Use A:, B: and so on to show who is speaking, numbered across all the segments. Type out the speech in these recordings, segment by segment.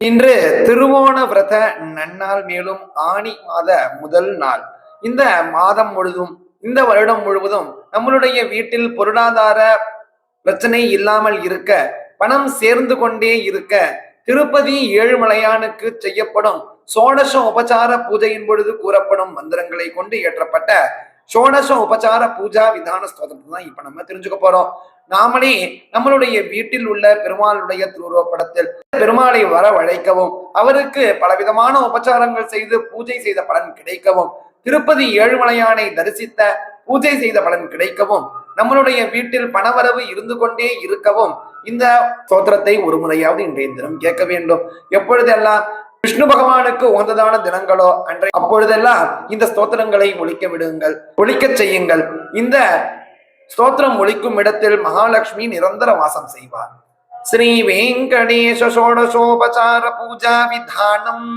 A: இன்று திருவோண விரத நன்னாள் மேலும் ஆணி மாத முதல் நாள். இந்த மாதம் முழுதும் இந்த வருடம் முழுவதும் நம்மளுடைய வீட்டில் பொருளாதார பிரச்சனை இல்லாமல் இருக்க பணம் சேர்ந்து கொண்டே இருக்க திருப்பதி ஏழுமலையானுக்கு செய்யப்படும் சோடச உபசார பூஜையின் பொழுது கூறப்படும் மந்திரங்களை கொண்டு இயற்றப்பட்ட சோடச உபச்சார பூஜா விதான ஸ்தோத்திரத்தை தான் இப்ப நம்ம தெரிஞ்சுக்க போறோம். நாமளே நம்மளுடைய வீட்டில் உள்ள பெருமாளுடைய திருவுருவப்படத்தில் பெருமாளை வரவழைக்கவும் அவருக்கு பலவிதமான உபச்சாரங்கள் செய்து பூஜை செய்த பலன் கிடைக்கவும் திருப்பதி ஏழுமலையானை தரிசித்த பூஜை செய்த பலன் கிடைக்கவும் நம்மளுடைய வீட்டில் பணவரவு இருந்து கொண்டே இருக்கவும் இந்த ஸ்தோத்திரத்தை ஒரு முறையாவது இன்றைய தினம் கேட்க வேண்டும். எப்பொழுதெல்லாம் விஷ்ணு பகவானுக்கு உகந்ததான தினங்களோ அன்றை அப்பொழுதெல்லாம் இந்த ஸ்தோத்திரங்களை ஒழிக்க விடுங்கள் ஒழிக்க செய்யுங்கள். இந்த ஸ்தோத்திரம் ஒழிக்கும் இடத்தில் மகாலட்சுமி நிரந்தர வாசம் செய்வார். ஸ்ரீ வெங்கடேஷ சோடசோபசார பூஜா விதானம்.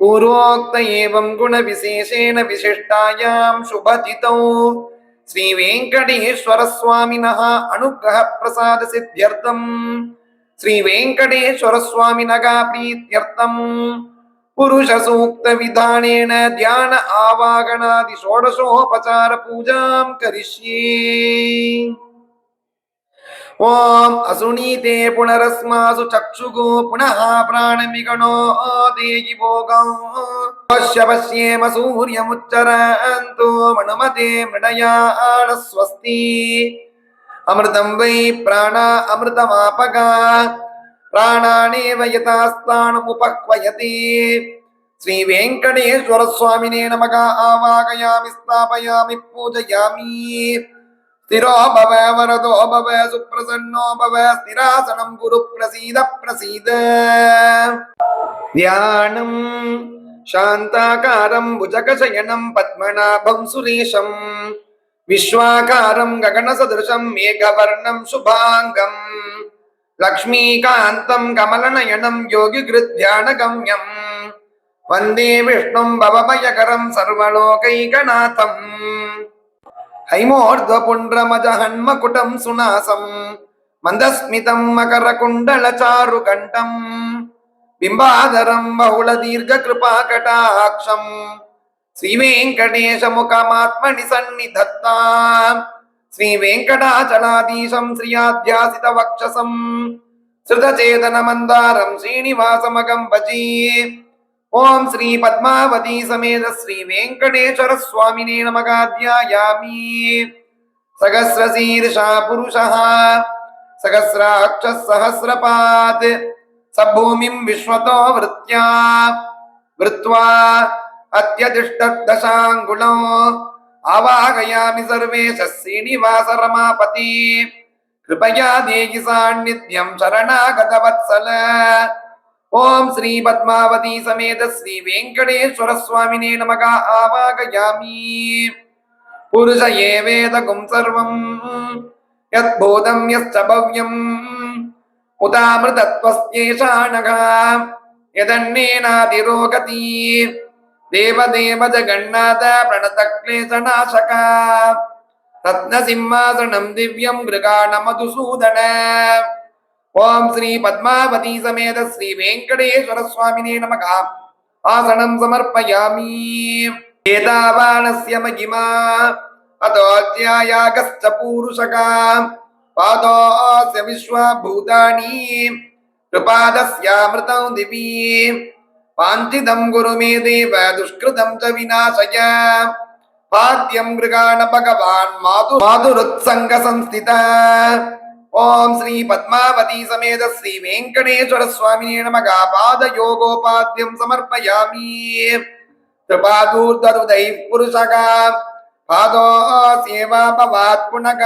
A: பூர்வோக்த ஏவம் குண விசேஷேன விசிஷ்டாயாம் சுபதிதௌ. ஸ்ரீ வெங்கடேஸ்வர சுவாமினா அனுகிரக பிரசாத சித்தியர்த்தம். శ్రీ వెంకటేశ్వర స్వామి నగా ప్రీత్యర్థం పురుష సూక్త విధానేన ధ్యాన ఆవాగణాది షోడశోపచార పూజాం కరిష్యే ఓం అసునీతే పునరస్మాసు చక్షుగో పునః ప్రాణమిగణో దేహి భోగం పశ్య పశ్యేమ సూర్యముచ్చరంతో మణుమతే మృడయా స్వస్తి अमृतं वै प्राणा अमृतमापगा प्राणानेव यथास्तानमुपक्वयति श्रीवेङ्कटेश्वरस्वामिने नमः आवागयामि स्थापयामि पूजयामि स्थिरो भव वरदो भव सुप्रसन्नो भव स्थिरासनं गुरु प्रसीद प्रसीद ध्यानं शान्ताकारं भुजगशयनं पद्मनाभं सुरेशं विश्वाकारं गगनसदृशं मेघवर्णं शुभाङ्गम् लक्ष्मीकान्तं कमलनयनं योगिगृध्यानगम्यम् वन्दे विष्णुं भवभयकरं सर्वलोकैकनाथम् हैमोर्ध्वपुण्ड्रमजहन्मकुटं सुनासं मन्दस्मितं मकरकुण्डलचारुकण्ठम् बिम्बाधरं बहुलदीर्घकृपाकटाक्षम् శ్రీ వెంకటేశ ముఖమాత్మని సన్నిధత్తా శ్రీ వెంకటాచలాధీశం శ్రియాధ్యాసిత వక్షసం శృతచేతన మందారం శ్రీనివాసమగం భజీ ఓం శ్రీ పద్మావతి సమేత శ్రీ వెంకటేశ్వర స్వామినే నమగాధ్యాయామి సహస్రశీర్ష పురుష సహస్రాక్ష సహస్రపాత్ సభూమిం విశ్వతో వృత్యా వృత్వా அத்தியதிஷ்டசாங்குளம் ஆவாகயாமி சர்வேஷ ஸ்ரீனிவாச ரமாபதி கிருபயா தேகி சாநித்யம் சரணாகத வத்சல ஓம் ஸ்ரீ பத்மாவதி சமேத ஸ்ரீ வெங்கடேஸ்வர சுவாமினே நமக ஆவாகயாமி புருஷ ஏவேதகும் சர்வம் யத் பூதம் யஸ்த பவ்யம் உதாமிருதத்வஸ்யேஷானக யதன்னேனாதிரோகதீ தேவதேவ ஜகநாத பிரணதக்லேசநாசக ரத்னசிம்மாசனம் திவ்யம் கிருகாணமதுசூதன ஓம் ஸ்ரீ பத்மாவதி சமேத ஸ்ரீ வெங்கடேஸ்வர சுவாமினே நமக ஆசனம் சமர்ப்பயாமி ஏதாவானஸ்ய மகிமா अतोऽध्यायागश्च पूरुषका पादोऽस्य विश्वभूतानि। कृपादस्यामृतं दिवी பாஞ்சிதம் குருமே தேவ துஷ்கிருதம் ச விநாசய. பாத்தியம் கிருகாண பகவான் மாது மாதுருத்சங்க சம்ஸ்தித. ஓம் ஸ்ரீ பத்மாவதி சமேத ஸ்ரீ வெங்கடேஸ்வர சுவாமியே நமக. பாத யோகோபாத்தியம் சமர்ப்பயாமி. திருபாதூர்தருதை புருஷக. பாதோ சேவா பவாத் புனக.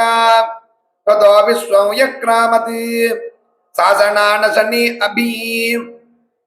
A: ததோ விஸ்வம் யக்ராமத் சாசனான சன்னி அபீம்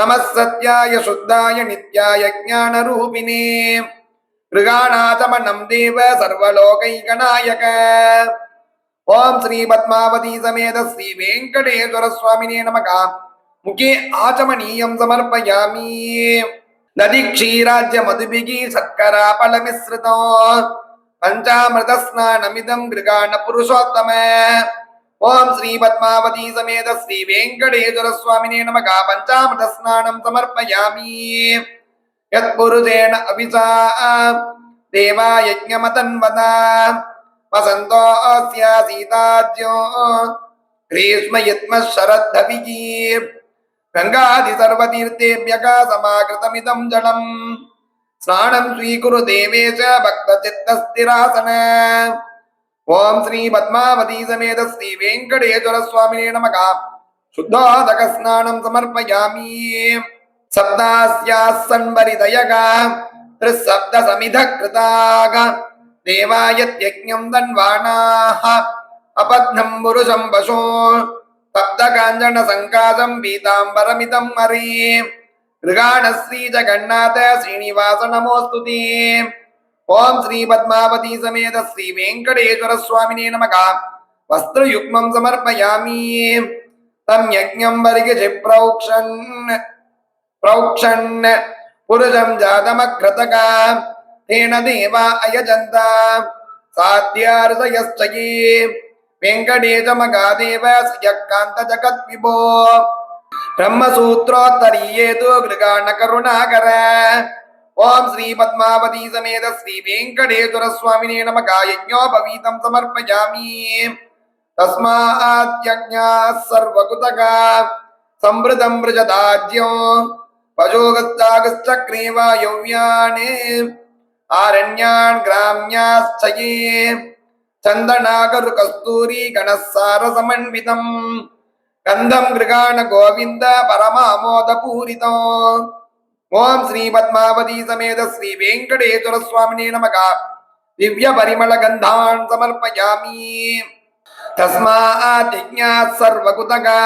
A: சத்யாய சுத்தாய நித்யாய ஞானரூபிணே கிருகாணாதமனம் தேவ சர்வலோகைகநாயக ஓம் ஸ்ரீ பத்மாவதி சமேத ஸ்ரீ வெங்கடேஸ்வர சுவாமினே நமகா முகே ஆச்சமனீயம் சமர்ப்பயாமி நதி க்ஷீராஜ்ய மதுபிகி சர்க்கரா பலமிஸ்ருதோ பஞ்சாமிரத ஸ்நானமிதம் கிருகாண புருஷோத்தம ఓం శ్రీ పద్మావతి సమేత శ్రీ వెంకటేశ్వర స్వామినే నమక పంచామృత స్నానం సమర్పయామి యత్పురుషేణ అభిసా దేవాయజ్ఞమతన్వత వసంతోస్య సీతాజ్యో గ్రీష్మ యత్మ శరద్ధవికి గంగాది సర్వతీర్థేభ్యక సమాకృతమిదం జలం స్నానం స్వీకురు దేవేశ భక్త చిత్త స్థిరాసన ఓం శ్రీ పద్మావతీ సమేత శ్రీ వెంకటేశ్వర స్వామినే నమక శుద్ధాదక స్నానం సమర్పయామి సప్తాస్యాసన్వరితయగా త్రిసప్త సమిధ కృతాగ దేవాయత్యజ్ఞం తన్వాణాః అపద్నం పురుషం వశో తప్త కాంచన సంకాసం పీతాంబరమితం మరీ గృహాణ శ్రీ జగన్నాథ శ్రీనివాస నమోస్తుతే ఓం శ్రీ పద్మావతి సమేత శ్రీ వెంకటేశ్వర స్వామినే నమక వస్త్రయుగ్మం సమర్పయామి తం యజ్ఞం వరిగజి ప్రౌక్షన్ ప్రౌక్షన్ పురుషం జాతమగ్రతక తేన దేవా అయజంత సాధ్యార్దయశ్చయే వెంకటేశమగాదేవ సయకాంత జగత్ విభో బ్రహ్మసూత్రోత్తరీయేతు గృగాణ కరుణాకర ఓం శ్రీ పద్మావతి సమేత శ్రీ వెంకటేశ్వర స్వామినే నమక యజ్ఞోపవీతం సమర్పయామి తస్మాద్యజ్ఞా సర్వకుతగా సంవృతం వృజదాజ్యం పశోగస్తాగస్తక్రీవాయవ్యాణే ఆరణ్యాన్ గ్రామ్యాశ్చయే చందనాగరు కస్తూరి గణసార సమన్వితం గంధం గృగాణ గోవింద పరమామోద పూరితం ఓం శ్రీ పద్మావతి సమేత శ్రీ వెంకటేశ్వర స్వామిని నమక దివ్య పరిమళ గంధాన్ సమర్పయామి. తస్మాజ్ఞా సర్వకుతగా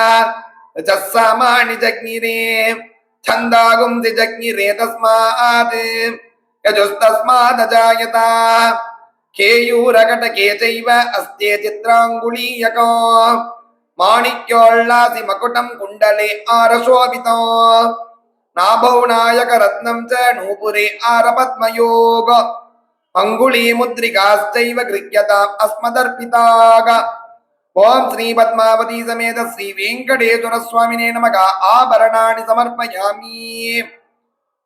A: చస్సామాణి జగ్నిరే. ఛందాగుంసి జగ్నిరే తస్మాత్. యజుస్తస్మాదజాయత కేయూరకటకే చైవ అస్తే చిత్రాంగుళీయకో. మాణిక్యోల్లాసి మకుటం కుండలే ఆరశోభితం. नायकरत्नं च नूपुरे आरपद्मयोग अङ्गुलीमुद्रिकाश्चैव गृह्यताम् अस्मदर्पिताग ॐ श्रीपद्मावती समेत श्रीवेङ्कटेश्वरस्वामिने नमः आभरणानि समर्पयामि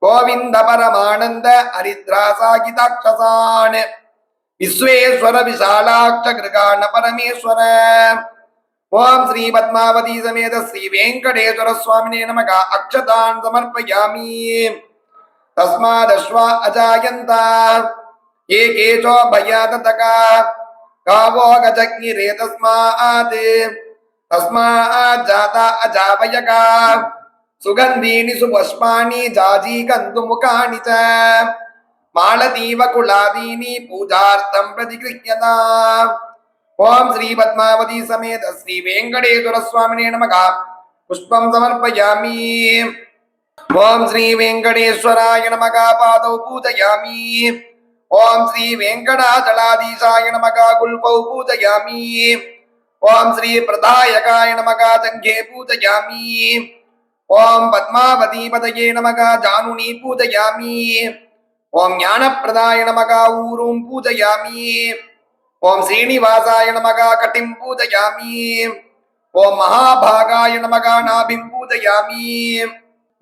A: गोविन्द परमानन्द हरिद्रासागिताक्षसान् विश्वेश्वर विशालाक्ष गृगाण परमेश्वर ஓம் ஸ்ரீ பத்மாவதி சமேத ஸ்ரீ வெங்கடேஸ்வர சுவாமினே நமக. அக்ஷதான் சமர்ப்பயாமி. தஸ்மாதஸ்வா அஜாயந்தா. ஏ கேச்சோ பயாததகா. காவோ கஜக்னிரே தஸ்மாத் தஸ்மாத் ஜாதா அஜாவயகா. சுகந்தீனி சுபஷ்மானி ஜாஜீகந்து முகாணி ச. மாலதீவ குலாதீனி பூஜார்த்தம் பிரதிகிருஹ்யதாம் कुलादीनि पूजार्थं प्रतिगृह्यता ॐ श्री पद्मावती समेत श्री वेङ्कटेश्वर स्वामिने नमः पुष्पं समर्पयामि ॐ श्री वेङ्कटेश्वराय नमः पादौ पूजयामि ॐ श्री वेङ्कटाचलाधीशाय नमः गुल्पौ पूजयामि ॐ श्री प्रदायकाय नमः जङ्घे पूजयामि ॐ पद्मावतीपतये नमः जानुनी पूजयामि ॐ ज्ञानप्रदाय ఓం శ్రీనివాసాయ నమగా కటిం పూజయామి. ఓం మహాభాగాయ నమగా నాభిం పూజయామి.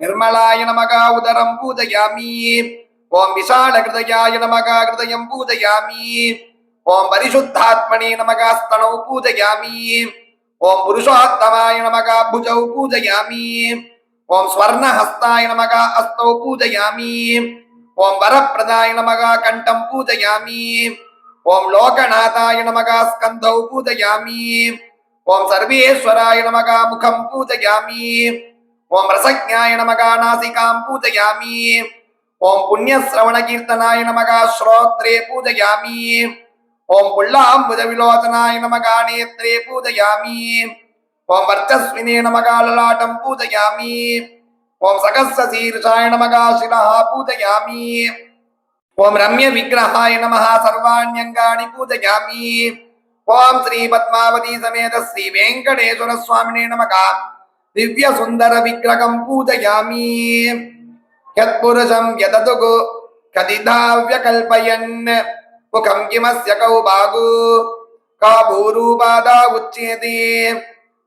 A: నిర్మలాయ నమగా ఉదరం పూజయామి. ఓం విశాల హృదయాయ నమగా హృదయం పూజయామి. ఓం పరిశుద్ధాత్మని నమగా స్తనౌ పూజయామి. ఓం పురుషోత్తమాయ నమగా భుజౌ పూజయామి. ఓం స్వర్ణహస్తాయ నమగా హస్తౌ పూజయామి. ఓం వరప్రదాయ నమగా కంఠం పూజయామి. ஓம் லோகநாதாய நமகா ஸ்கந்தௌ பூஜயாமி. ஓம் சர்வேஸ்வராய நமகா முகம் பூஜயாமி. ஓம் ரசஜாய நமகா நாசிகாம் பூஜயாமி. ஓம் புண்ணியசிரவண கீர்த்தனாய நமகா ஸ்ரோத்ரே பூஜயாமி. ஓம் புல்லாம்புத விலோதனாய நமகா நேத்ரே பூஜயாமி. ஓம் வர்ச்சஸ்வினே நமகா லலாட்டம் பூஜயாமி. ஓம் சகசீர்ஷாய நமகா சிரஹா பூஜயாமி. ஓம் ரம்ய விக்கிரகாய நமஹ சர்வாண்யங்காணி பூஜயாமி. ஓம் ஸ்ரீ பத்மாவதி சமேத ஸ்ரீ வெங்கடேஸ்வர சுவாமினே நமகா. திவ்ய சுந்தர விக்கிரகம் பூஜயாமி. யத்புருஷம் யததுகு கதிதாவ்ய கல்பயன். முகம் கிமஸ்ய கௌபாகு. காபூரூபாதா உச்சேதி.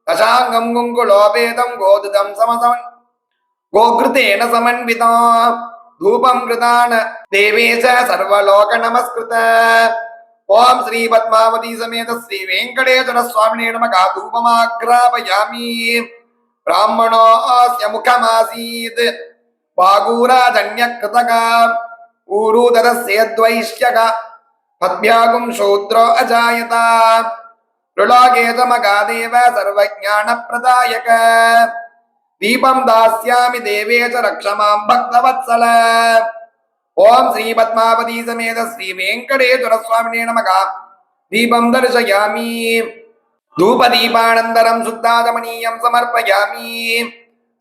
A: தசாங்கம் குங்குலோபேதம் கோதுதம் சமசமன். கோகிருத்தேன சமன்விதம் தூபம் கிருதான தேவேச சர்வலோக நமஸ்கிருத ஓம் ஸ்ரீ பத்மாவதி சமேத ஸ்ரீ வெங்கடேஸ்வர சுவாமினே நமக தூபமாகிராபயாமி பிராமணோ ஆசிய முகமாசீத் பாகூராதன்ய கிருதகா ஊரூதரஸ்யத்வைஷ்யக பத்மியாகும் சூத்ரோ அஜாயதா ருளாகேதமகாதேவ சர்வஜான பிரதாயக దీపం దాస్యామి దేవే చ రక్షమాం భక్తవత్సల. ఓం శ్రీ పద్మావతి సమేత శ్రీ వెంకటేశ్వర స్వామినే నమక దీపం దర్శయామి. ధూప దీపానందరం శుద్ధాగమనీయం సమర్పయామి.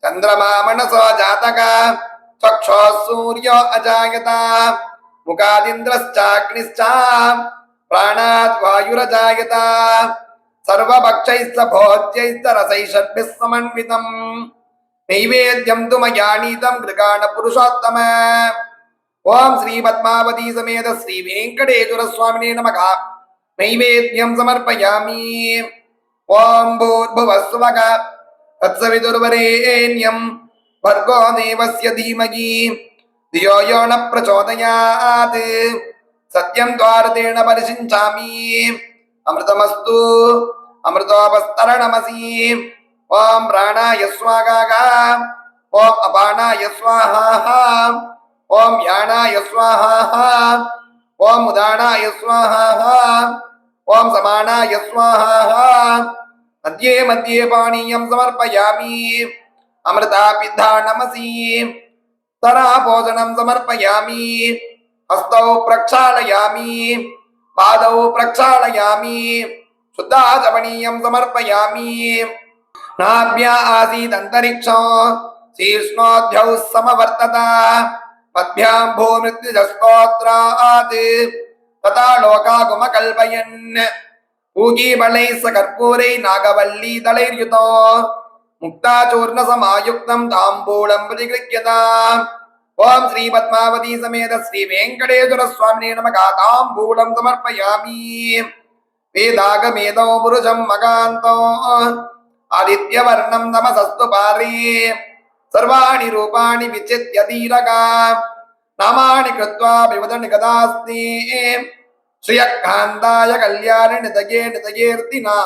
A: చంద్రమా మనసో జాతక. చక్షో సూర్యో అజాయత. ముఖాదింద్రశ్చాగ్నిశ్చ. ప్రాణాత్ వాయురజాయత. సర్వభక్షైస్త భోజ్యైస్త రసైషద్భిస్సమన్వితం நைவேத்தியம் துமயானீதம் கிருகாண புருஷோத்தம ஓம் ஸ்ரீ பத்மாவதி சமேத ஸ்ரீ வெங்கடேஸ்வர சுவாமினே நமகா நைவேத்தியம் சமர்ப்பயாமி ஓம் பூர்புவஸ்வக தத்சவிதுர்வரேண்யம் வர்கோ தேவஸ்ய தீமகி தியோ யோ ந பிரச்சோதயாத் சத்யம் துவாரதேன பரிசிஞ்சாமி அமிர்தமஸ்து அமிர்தோபஸ்தரணமசி परिषिञ्चामि अमृतमस्तु अमृतोपस्तरणमसि ॐ प्राणाय स्वाहा ॐ अपानाय स्वाहा ॐ यानाय स्वाहा ॐ उदानाय स्वाहा ॐ समानाय स्वाहा मध्ये मध्ये पानीयं समर्पयामि अमृतापिधानमसि तराभोजनं समर्पयामि हस्तौ प्रक्षालयामि पादौ प्रक्षालयामि शुद्धाचमनीयं समर्पयामि नाभ्या आसीदन्तरिक्षो शीर्ष्णोऽध्यौ समवर्तत पद्भ्यां भूमृत्युजस्तोत्रात् तथा लोकागुमकल्पयन् पूगीबलैः स कर्पूरै नागवल्लीदलैर्युतो मुक्ताचूर्णसमायुक्तं ताम्बूलं प्रतिगृह्यताम् ॐ श्रीपद्मावती समेत श्रीवेङ्कटेश्वरस्वामिने नमः ताम्बूलं समर्पयामि वेदागमेदौ पुरुषं मगान्तो आदित्यवर्णं नमसस्तु पारे सर्वाणि रूपाणि विचित्य धीरगा नामानि कृत्वा विवदनिगदास्ति श्रियकान्ताय कल्याणनितये नितयेऽर्तिना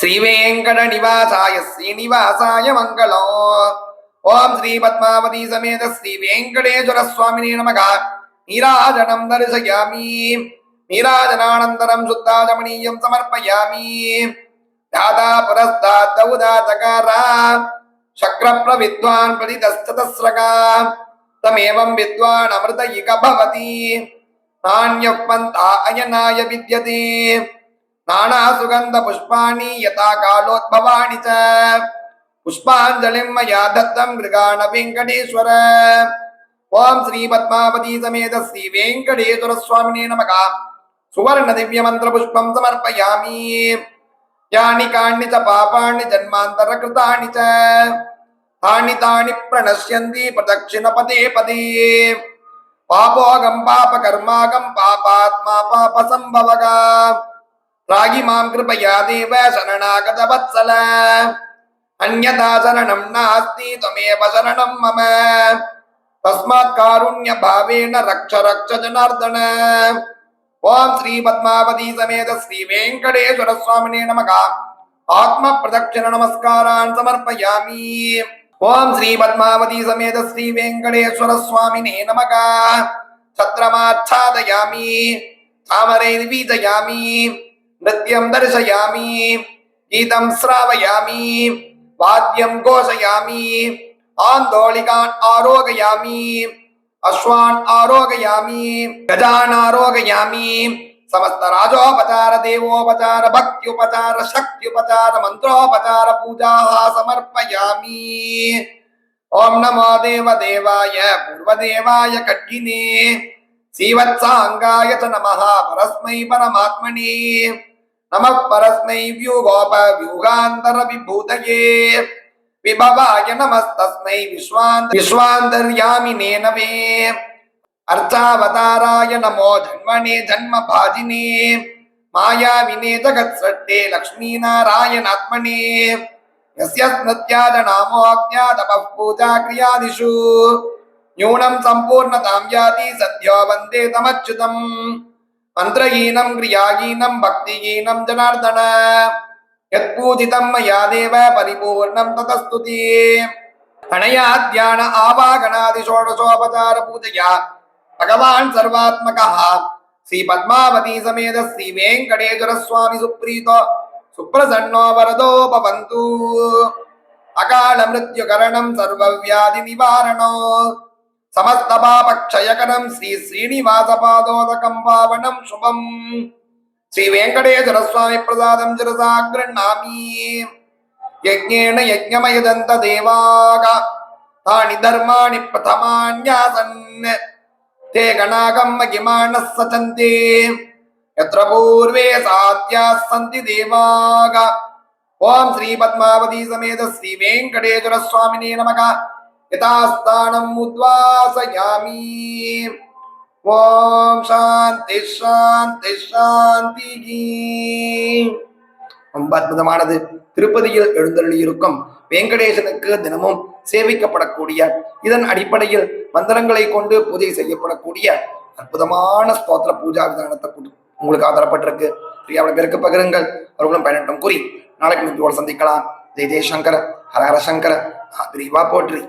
A: श्रीवेङ्कटनिवासाय श्रीनिवासाय मङ्गलो ॐ श्रीपद्मावती समेत श्रीवेङ्कटेश्वरस्वामिने नमः नीराजनं दर्शयामि नीराजनानन्तरं शुद्धाचमनीयं समर्पयामि दादा पुरस्तात् दौदातकारा शक्रप्रविद्वान् प्रतितश्चतस्रका तमेवं विद्वान् अमृत इक भवति नान्यः पन्था अयनाय विद्यते नानासुगन्धपुष्पाणि यथा कालोद्भवानि च पुष्पाञ्जलिं मया दत्तं मृगाण वेङ्कटेश्वर ॐ श्रीपद्मावती समेत श्रीवेङ्कटेश्वरस्वामिने नमः सुवर्णदिव्यमन्त्रपुष्पं समर्पयामि யானி காணி ச பாபாணி ஜன்மாந்தர கிருதாணி ச தானி தானி பிரணசியந்தி பிரதட்சிண பதே பதே பாபோகம் பாப கர்மாகம் பாபாத்மா பாப சம்பவகா ராகி மாம் கிருபயா தேவ சரணாகத வத்சல அந்யதா சரணம் நாஸ்தி தமேவ சரணம் மம தஸ்மாத் காருண்ய பாவேன ரக்ஷ ரக்ஷ ஜனார்தன ఓం శ్రీ పద్మావతి సమేత శ్రీ వెంకటేశ్వర స్వామినే నమక ఆత్మ ప్రదక్షిణ నమస్కారాన్ సమర్పయామి ఓం శ్రీ పద్మావతి సమేత శ్రీ వెంకటేశ్వర స్వామినే నమక ఛత్రమాచ్ఛాదయామి తామరై బీజయామి నృత్యం దర్శయామి గీతం శ్రావయామి వాద్యం ఘోషయామి ఆందోళికాన్ ఆరోగయామి अश्वान आरोगयामी, गजान आरोगयामी। समस्त राजोपचार देवोपचार भक्त्युपचार शक्त्युपचार मंत्रोपचार पूजा समर्पयामी। ओम नमो देव देवाय पूर्वदेवाय कट्गिने श्रीवत्साङ्गाय च नमः, परस्मै परमात्मने। नमः परस्मै व्यूगोपव्यूगान्तरविभूतये விபவாய நமஸ்தஸ்மை விஸ்வாந்த விஸ்வாந்தர்யாமினே நவே அர்ச்சாவதாராய நமோ ஜன்மனே ஜன்ம பாஜினே மாயாவினே ஜகத் சட்டே லக்ஷ்மீநாராயணாத்மனே यस्य स्मृत्याद नामोऽज्ञातपः पूजा क्रियादिषु न्यूनं सम्पूर्णतां याति सद्यो वन्दे तमच्युतम् मन्त्रहीनं क्रियाहीनं भक्तिहीनं जनार्दन यत्पूजितं मया देव परिपूर्णं ततस्तु ते अनया ध्यान आवागणादिषोडशोपचार पूजया भगवान् सर्वात्मकः श्रीपद्मावती समेत श्रीवेङ्कटेश्वरस्वामि सुप्रीतो सुप्रसन्नो वरदो भवन्तु अकाल मृत्युकरणं सर्वव्याधि निवारणो समस्त पापक्षयकरं श्री श्रीनिवासपादोदकं पावनं शुभम् श्री वेङ्कटेश्वर स्वामि प्रसादं शिरसा गृह्णामि यज्ञेन यज्ञमयदन्त देवाग तानि धर्माणि प्रथमान्यासन् ते गणागं महिमानः सचन्ते यत्र पूर्वे सात्याः सन्ति देवाग ॐ श्रीपद्मावती समेत श्रीवेङ्कटेश्वर स्वामिने नमः यथास्थानम् उद्वासयामि ஓம் சாந்தி சாந்தி சாந்தி. ரொம்ப அற்புதமானது. திருப்பதியில் எழுந்தருளியிருக்கும் வெங்கடேசனுக்கு தினமும் சேவிக்கப்படக்கூடிய இதன் அடிப்படையில் மந்திரங்களை கொண்டு பூஜை செய்யப்படக்கூடிய அற்புதமான ஸ்தோத்திர பூஜா விதானத்தை உங்களுக்கு ஆதரப்பட்டிருக்கு. பிரியாவில் பேருக்கு பகிருங்கள். அவர்களும் பயனட்டும் கூறி நாளைக்கு நிதியோடு சந்திக்கலாம். ஜெய் ஜெய்சங்கர ஹரஹர சங்கர். சங்கர பிரிவா போற்றி.